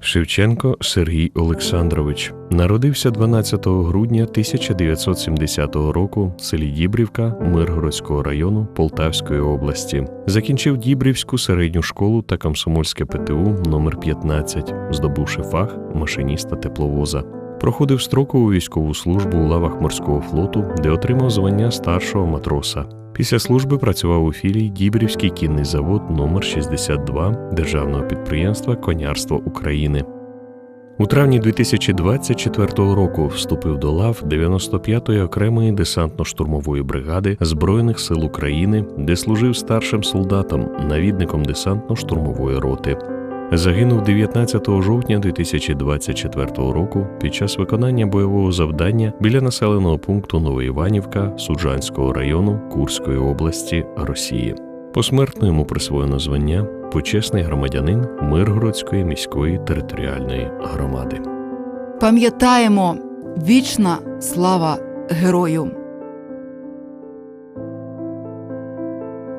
Шевченко Сергій Олександрович народився 12 грудня 1970 року в селі Дібрівка Миргородського району Полтавської області. Закінчив Дібрівську середню школу та комсомольське ПТУ номер 15, здобувши фах машиніста тепловоза. Проходив строкову військову службу у лавах морського флоту, де отримав звання старшого матроса. Після служби працював у філії Дібрівський кінний завод номер 62 державного підприємства Конярство України. У травні 2024 року вступив до лав 95-ї окремої десантно-штурмової бригади Збройних сил України, де служив старшим солдатом, навідником десантно-штурмової роти. Загинув 19 жовтня 2024 року під час виконання бойового завдання біля населеного пункту Новоіванівка Суджанського району Курської області Росії. Посмертно йому присвоєно звання почесний громадянин Миргородської міської територіальної громади. Пам'ятаємо вічна слава герою!